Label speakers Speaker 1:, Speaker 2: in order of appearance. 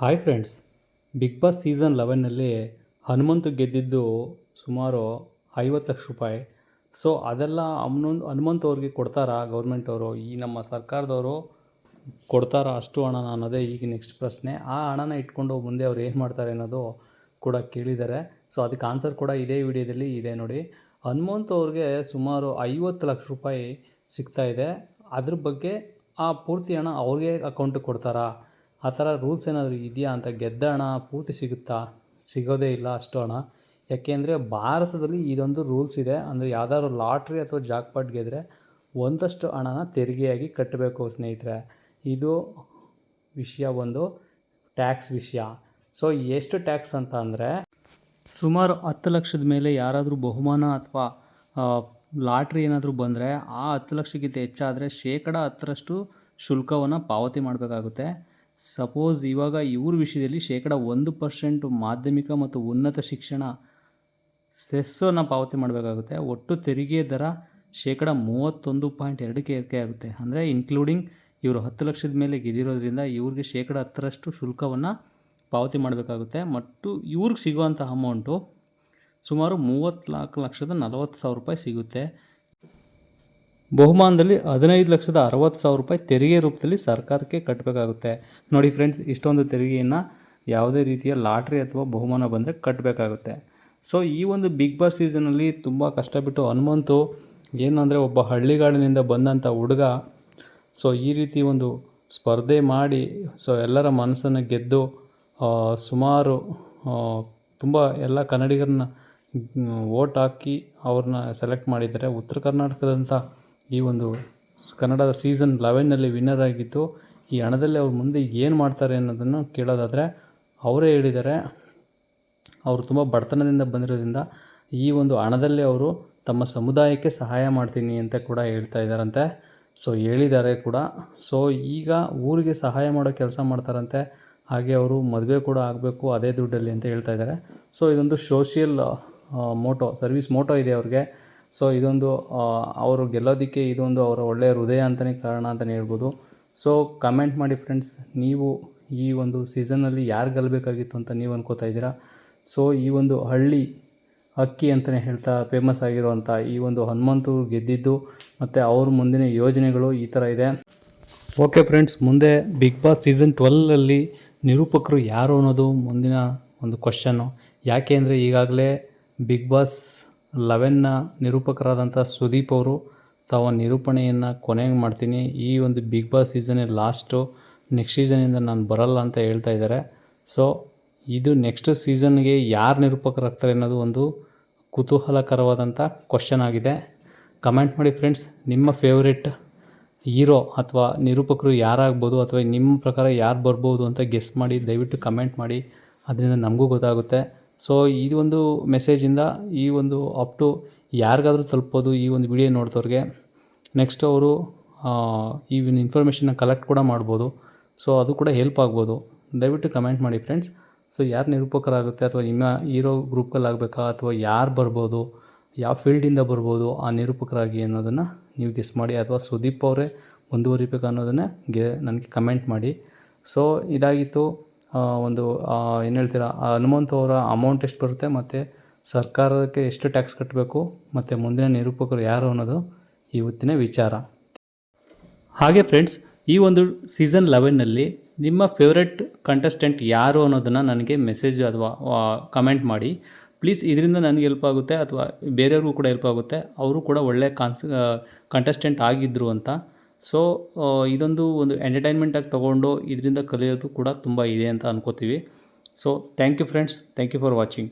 Speaker 1: Hi friends big boss season ಲೆವೆನ್ನಲ್ಲಿ Hanumanthu ಗೆದ್ದಿದ್ದು ಸುಮಾರು ಐವತ್ತು ಲಕ್ಷ ರೂಪಾಯಿ. ಸೊ ಅದೆಲ್ಲ ಹನುಮಂತ್ ಹನುಮಂತ್ ಅವ್ರಿಗೆ ಕೊಡ್ತಾರಾ? ಗೌರ್ಮೆಂಟ್ ಅವರು, ಈ ನಮ್ಮ ಸರ್ಕಾರದವರು ಕೊಡ್ತಾರಾ ಅಷ್ಟು ಹಣ ಅನ್ನೋದೇ ಈಗ ನೆಕ್ಸ್ಟ್ ಪ್ರಶ್ನೆ. ಆ ಹಣನ ಇಟ್ಕೊಂಡು ಮುಂದೆ ಅವ್ರು ಏನು ಮಾಡ್ತಾರೆ ಅನ್ನೋದು ಕೂಡ ಕೇಳಿದ್ದಾರೆ. ಸೊ ಅದಕ್ಕೆ ಆನ್ಸರ್ ಕೂಡ ಇದೇ ವಿಡಿಯೋದಲ್ಲಿ ಇದೆ ನೋಡಿ. ಹನುಮಂತ್ ಅವ್ರಿಗೆ ಸುಮಾರು ಐವತ್ತು ಲಕ್ಷ ರೂಪಾಯಿ ಸಿಗ್ತಾ ಇದೆ. ಅದ್ರ ಬಗ್ಗೆ ಆ ಪೂರ್ತಿ ಹಣ ಅವ್ರಿಗೆ ಅಕೌಂಟಿಗೆ ಕೊಡ್ತಾರಾ? ಆ ಥರ ರೂಲ್ಸ್ ಏನಾದರೂ ಇದೆಯಾ ಅಂತ ಗೆದ್ದ ಹಣ ಪೂರ್ತಿ ಸಿಗುತ್ತಾ? ಸಿಗೋದೇ ಇಲ್ಲ ಅಷ್ಟು ಹಣ. ಯಾಕೆಂದರೆ ಭಾರತದಲ್ಲಿ ಇದೊಂದು ರೂಲ್ಸ್ ಇದೆ. ಅಂದರೆ ಯಾವ್ದಾದ್ರು ಲಾಟ್ರಿ ಅಥವಾ ಜಾಕ್ಪಾಟ್ ಗೆದ್ದರೆ ಒಂದಷ್ಟು ಹಣನ ತೆರಿಗೆಯಾಗಿ ಕಟ್ಟಬೇಕು ಸ್ನೇಹಿತರೆ. ಇದು ವಿಷಯ ಒಂದು. ಟ್ಯಾಕ್ಸ್ ವಿಷಯ. ಸೊ, ಎಷ್ಟು ಟ್ಯಾಕ್ಸ್ ಅಂತ ಅಂದರೆ ಸುಮಾರು ಹತ್ತು ಲಕ್ಷದ ಮೇಲೆ ಯಾರಾದರೂ ಬಹುಮಾನ ಅಥವಾ ಲಾಟ್ರಿ ಏನಾದರೂ ಬಂದರೆ ಆ ಹತ್ತು ಲಕ್ಷಕ್ಕಿಂತ ಹೆಚ್ಚಾದರೆ ಶೇಕಡ ಹತ್ತರಷ್ಟು ಶುಲ್ಕವನ್ನು ಪಾವತಿ ಮಾಡಬೇಕಾಗುತ್ತೆ. ಸಪೋಸ್ ಇವಾಗ ಇವ್ರ ವಿಷಯದಲ್ಲಿ ಶೇಕಡ ಒಂದು ಪರ್ಸೆಂಟ್ ಮಾಧ್ಯಮಿಕ ಮತ್ತು ಉನ್ನತ ಶಿಕ್ಷಣ ಸೆಸ್ಸನ್ನು ಪಾವತಿ ಮಾಡಬೇಕಾಗುತ್ತೆ. ಒಟ್ಟು ತೆರಿಗೆ ದರ ಶೇಕಡ ಮೂವತ್ತೊಂದು ಪಾಯಿಂಟ್ ಎರಡಕ್ಕೆ ಏರಿಕೆ ಆಗುತ್ತೆ. ಅಂದರೆ ಇನ್ಕ್ಲೂಡಿಂಗ್ ಇವರು ಹತ್ತು ಲಕ್ಷದ ಮೇಲೆ ಗೆದ್ದಿರೋದ್ರಿಂದ ಇವ್ರಿಗೆ ಶೇಕಡ ಹತ್ತರಷ್ಟು ಶುಲ್ಕವನ್ನು ಪಾವತಿ ಮಾಡಬೇಕಾಗುತ್ತೆ. ಮತ್ತು ಇವ್ರಿಗೆ ಸಿಗುವಂಥ ಅಮೌಂಟು ಸುಮಾರು ಮೂವತ್ತ್ನಾಲ್ಕು ಲಕ್ಷದ ನಲವತ್ತು ಸಾವಿರ ರೂಪಾಯಿ ಸಿಗುತ್ತೆ. ಬಹುಮಾನದಲ್ಲಿ ಹದಿನೈದು ಲಕ್ಷದ ಅರವತ್ತು ಸಾವಿರ ರೂಪಾಯಿ ತೆರಿಗೆ ರೂಪದಲ್ಲಿ ಸರ್ಕಾರಕ್ಕೆ ಕಟ್ಟಬೇಕಾಗುತ್ತೆ. ನೋಡಿ ಫ್ರೆಂಡ್ಸ್ ಇಷ್ಟೊಂದು ತೆರಿಗೆಯನ್ನು ಯಾವುದೇ ರೀತಿಯ ಲಾಟ್ರಿ ಅಥವಾ ಬಹುಮಾನ ಬಂದರೆ ಕಟ್ಟಬೇಕಾಗುತ್ತೆ. ಸೊ ಈ ಒಂದು ಬಿಗ್ ಬಾಸ್ ಸೀಸನಲ್ಲಿ ತುಂಬ ಕಷ್ಟಪಟ್ಟು ಹನುಮಂತು ಏನಂದರೆ ಒಬ್ಬ ಹಳ್ಳಿಗಾಡಿನಿಂದ ಬಂದಂಥ ಹುಡುಗ ಸೊ ಈ ರೀತಿ ಒಂದು ಸ್ಪರ್ಧೆ ಮಾಡಿ ಸೊ ಎಲ್ಲರ ಮನಸ್ಸನ್ನು ಗೆದ್ದು ಸುಮಾರು ತುಂಬ ಎಲ್ಲ ಕನ್ನಡಿಗರನ್ನ ವೋಟ್ ಹಾಕಿ ಅವ್ರನ್ನ ಸೆಲೆಕ್ಟ್ ಮಾಡಿದ್ದಾರೆ. ಉತ್ತರ ಕರ್ನಾಟಕದಂಥ ಈ ಒಂದು ಕನ್ನಡದ ಸೀಸನ್ ಲೆವೆನ್ನಲ್ಲಿ ವಿನ್ನರ್ ಆಗಿದ್ದು, ಈ ಹಣದಲ್ಲಿ ಅವ್ರು ಮುಂದೆ ಏನು ಮಾಡ್ತಾರೆ ಅನ್ನೋದನ್ನು ಕೇಳೋದಾದರೆ, ಅವರೇ ಹೇಳಿದ್ದಾರೆ. ಅವರು ತುಂಬ ಬಡತನದಿಂದ ಬಂದಿರೋದ್ರಿಂದ ಈ ಒಂದು ಹಣದಲ್ಲಿ ಅವರು ತಮ್ಮ ಸಮುದಾಯಕ್ಕೆ ಸಹಾಯ ಮಾಡ್ತೀನಿ ಅಂತ ಕೂಡ ಹೇಳ್ತಾ ಇದ್ದಾರಂತೆ. ಸೊ ಹೇಳಿದ್ದಾರೆ ಕೂಡ. ಸೊ ಈಗ ಊರಿಗೆ ಸಹಾಯ ಮಾಡೋ ಕೆಲಸ ಮಾಡ್ತಾರಂತೆ. ಹಾಗೆ ಅವರು ಮದುವೆ ಕೂಡ ಆಗಬೇಕು, ಅದೇ ದುಡ್ಡಲ್ಲಿ ಅಂತ ಹೇಳ್ತಾ ಇದ್ದಾರೆ. ಸೊ ಇದೊಂದು ಸೋಷಿಯಲ್ ಮೋಟೋ ಸರ್ವಿಸ್ ಮೋಟೋ ಇದೆ ಅವ್ರಿಗೆ. ಸೊ ಇದೊಂದು ಅವರು ಗೆಲ್ಲೋದಕ್ಕೆ ಇದೊಂದು ಅವರ ಒಳ್ಳೆಯ ಹೃದಯ ಅಂತಲೇ ಕಾರಣ ಅಂತಲೇ ಹೇಳ್ಬೋದು. ಸೊ ಕಮೆಂಟ್ ಮಾಡಿ ಫ್ರೆಂಡ್ಸ್ ನೀವು ಈ ಒಂದು ಸೀಸನ್ನಲ್ಲಿ ಯಾರು ಗೆಲ್ಲಬೇಕಾಗಿತ್ತು ಅಂತ ನೀವು ಅನ್ಕೋತಾ ಇದ್ದೀರಾ? ಸೊ ಈ ಒಂದು ಹಳ್ಳಿ ಅಕ್ಕಿ ಅಂತಲೇ ಹೇಳ್ತಾ ಫೇಮಸ್ ಆಗಿರುವಂಥ ಈ ಒಂದು ಹನುಮಂತರು ಗೆದ್ದಿದ್ದು ಮತ್ತು ಅವ್ರ ಮುಂದಿನ ಯೋಜನೆಗಳು ಈ ಥರ ಇದೆ. ಓಕೆ ಫ್ರೆಂಡ್ಸ್ ಮುಂದೆ ಬಿಗ್ ಬಾಸ್ ಸೀಸನ್ ಟ್ವೆಲ್ಲಲ್ಲಿ ನಿರೂಪಕರು ಯಾರು ಅನ್ನೋದು ಮುಂದಿನ ಒಂದು ಕ್ವಶನ್ನು ಯಾಕೆ ಅಂದರೆ ಈಗಾಗಲೇ ಬಿಗ್ ಬಾಸ್ ಲೆವೆನ್ನ ನಿರೂಪಕರಾದಂಥ ಸುದೀಪ್ ಅವರು ತಾವು ನಿರೂಪಣೆಯನ್ನು ಕೊನೆಗೆ ಮಾಡ್ತೀನಿ. ಈ ಒಂದು ಬಿಗ್ ಬಾಸ್ ಸೀಸನೇ ಲಾಸ್ಟು ನೆಕ್ಸ್ಟ್ ಸೀಸನಿಂದ ನಾನು ಬರಲ್ಲ ಅಂತ ಹೇಳ್ತಾ ಇದ್ದಾರೆ ಸೊ ಇದು ನೆಕ್ಸ್ಟ್ ಸೀಸನ್ಗೆ ಯಾರು ನಿರೂಪಕರಾಗ್ತಾರೆ ಅನ್ನೋದು ಒಂದು ಕುತೂಹಲಕರವಾದಂಥ ಕ್ವಶನ್ ಆಗಿದೆ. ಕಮೆಂಟ್ ಮಾಡಿ ಫ್ರೆಂಡ್ಸ್ ನಿಮ್ಮ ಫೇವ್ರೆಟ್ ಹೀರೋ ಅಥವಾ ನಿರೂಪಕರು ಯಾರಾಗ್ಬೋದು ಅಥವಾ ನಿಮ್ಮ ಪ್ರಕಾರ ಯಾರು ಬರ್ಬೋದು ಅಂತ ಗೆಸ್ ಮಾಡಿ ದಯವಿಟ್ಟು ಕಮೆಂಟ್ ಮಾಡಿ. ಅದರಿಂದ ನಮಗೂ ಗೊತ್ತಾಗುತ್ತೆ. ಸೊ ಈ ಒಂದು ಮೆಸೇಜಿಂದ ಈ ಒಂದು ಅಪ್ ಟು ಯಾರಿಗಾದರೂ ತಲುಪೋದು ಈ ಒಂದು ವಿಡಿಯೋ ನೋಡಿದವ್ರಿಗೆ. ನೆಕ್ಸ್ಟ್ ಅವರು ಈ ಒಂದು ಇನ್ಫಾರ್ಮೇಷನ್ನ ಕಲೆಕ್ಟ್ ಕೂಡ ಮಾಡ್ಬೋದು. ಸೊ ಅದು ಕೂಡ ಹೆಲ್ಪ್ ಆಗ್ಬೋದು. ದಯವಿಟ್ಟು ಕಮೆಂಟ್ ಮಾಡಿ ಫ್ರೆಂಡ್ಸ್ ಸೊ ಯಾರು ನಿರೂಪಕರಾಗುತ್ತೆ ಅಥವಾ ಇನ್ನು ಹೀರೋ ಗ್ರೂಪ್ಗಳಾಗಬೇಕಾ ಅಥವಾ ಯಾರು ಬರ್ಬೋದು, ಯಾವ ಫೀಲ್ಡಿಂದ ಬರ್ಬೋದು ಆ ನಿರೂಪಕರಾಗಿ ಅನ್ನೋದನ್ನು ನೀವು ಗೆಸ್ ಮಾಡಿ ಅಥವಾ ಸುದೀಪ್ ಅವರೇ ಮುಂದುವರಿಬೇಕು ಅನ್ನೋದನ್ನೇ ಗೆ, ನನಗೆ ಕಮೆಂಟ್ ಮಾಡಿ. ಸೊ ಇದಾಗಿತ್ತು. ಒಂದು ಏನು ಹೇಳ್ತೀರಾ ಹನುಮಂತ ಅವರ ಅಮೌಂಟ್ ಎಷ್ಟು ಬರುತ್ತೆ ಮತ್ತು ಸರ್ಕಾರಕ್ಕೆ ಎಷ್ಟು ಟ್ಯಾಕ್ಸ್ ಕಟ್ಟಬೇಕು ಮತ್ತು ಮುಂದಿನ ನಿರೂಪಕರು ಯಾರು ಅನ್ನೋದು ಇವತ್ತಿನ ವಿಚಾರ. ಹಾಗೆ ಫ್ರೆಂಡ್ಸ್ ಈ ಒಂದು ಸೀಸನ್ ಲೆವೆನ್ನಲ್ಲಿ ನಿಮ್ಮ ಫೇವ್ರೆಟ್ ಕಂಟೆಸ್ಟೆಂಟ್ ಯಾರು ಅನ್ನೋದನ್ನು ನನಗೆ ಮೆಸೇಜ್ ಅಥವಾ ಕಮೆಂಟ್ ಮಾಡಿ. ಪ್ಲೀಸ್ ಇದರಿಂದ ನನಗೆ ಹೆಲ್ಪ್ ಆಗುತ್ತೆ ಅಥವಾ ಬೇರೆಯವ್ರಿಗೂ ಕೂಡ ಹೆಲ್ಪ್ ಆಗುತ್ತೆ. ಅವರು ಕೂಡ ಒಳ್ಳೆಯ ಕಾನ್ಸ್ ಕಂಟೆಸ್ಟೆಂಟ್ ಆಗಿದ್ದರು ಅಂತ ಸೊ ಇದೊಂದು ಒಂದು ಎಂಟರ್ಟೈನ್ಮೆಂಟಾಗಿ ತೊಗೊಂಡು ಇದರಿಂದ ಕಲಿಯೋದು ಕೂಡ ತುಂಬ ಇದೆ ಅಂತ ಅನ್ಕೋತೀವಿ. So thank you friends thank you for watching